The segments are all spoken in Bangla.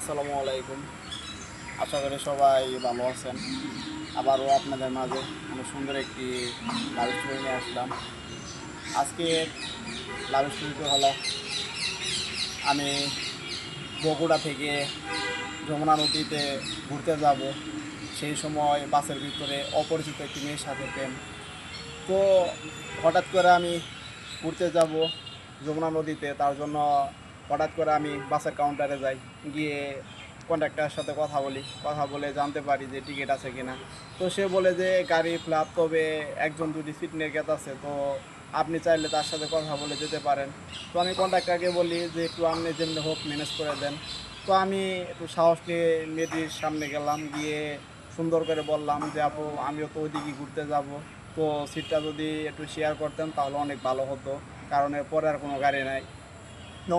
আসসালামু আলাইকুম। আশা করি সবাই ভালো আছেন। আবারও আপনাদের মাঝে আমি সুন্দর একটি লাভ স্টোরি নিয়ে আসলাম। আজকে লাভ স্টোরিটি হলো, আমি বগুড়া থেকে যমুনা নদীতে ঘুরতে যাব। সেই সময় বাসের ভিতরে অপরিচিত একটি মেয়ের সাথে প্রেম। তো হঠাৎ করে আমি ঘুরতে যাব যমুনা নদীতে। তার জন্য হঠাৎ করে আমি বাসের কাউন্টারে যাই, গিয়ে কন্ডাক্টরের সাথে কথা বলি। কথা বলে জানতে পারি যে টিকিট আছে কিনা। তো সে বলে যে, গাড়ি ফ্লাপ তবে একজন দুটি সিট নেগেত আছে, তো আপনি চাইলে তার সাথে কথা বলে যেতে পারেন। তো আমি কন্ডাক্টারকে বলি যে, একটু আপনি যেমনি হোক ম্যানেজ করে দেন। তো আমি একটু সাহস নিয়ে মেয়েটির সামনে গেলাম, গিয়ে সুন্দর করে বললাম যে, আপু, আমিও তো ওইদিকে ঘুরতে যাব। তো সিটটা যদি একটু শেয়ার করতেন, তাহলে অনেক ভালো হতো। কারণ এরপরে আর কোনো গাড়ি নাই।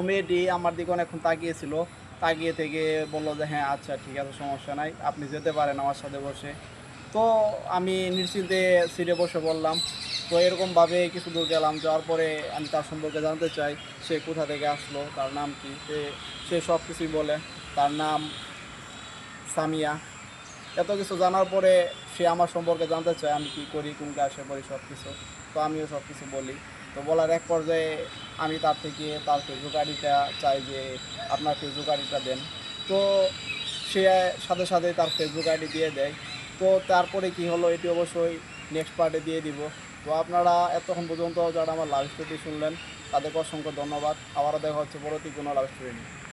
মেয়েটি আমার দিকে অনেকক্ষণ তাকিয়েছিল। তাকিয়ে থেকে বলল যে হ্যাঁ আচ্ছা ঠিক আছে, সমস্যা নাই, আপনি যেতে পারেন আমার সাথে বসে। তো আমি নিশ্চিন্তে সিটে বসে বললাম তো এরকমভাবে কিছু দূর গেলাম, যাওয়ার পরে আমি তার সম্পর্কে জানতে চাই, সে কোথা থেকে আসলো, তার নাম কি? সে সে সব কিছুই বলে, তার নাম সামিয়া। এত কিছু জানার পরে সে আমার সম্পর্কে জানতে চায়, আমি কি করি, কোন ক্লাসে পড়ি সব কিছু তো আমিও সব কিছু বলি। তো বলার এক পর্যায়ে আমি তার থেকে তার ফেসবুক আইডিটা চাই যে আপনার ফেসবুক আইডিটা দেন। তো সে সাথে সাথে তার ফেসবুক আইডি দিয়ে দেয়। তো তারপরে কি হলো, এটি অবশ্যই নেক্সট পার্টে দিয়ে দিব। তো আপনারা এতক্ষণ পর্যন্ত যারা আমার লাভ স্টোরি শুনলেন, তাদেরকে অসংখ্য ধন্যবাদ। আবারও দেখা হচ্ছে পরবর্তী কোনো লাভ স্টোরি নিয়ে।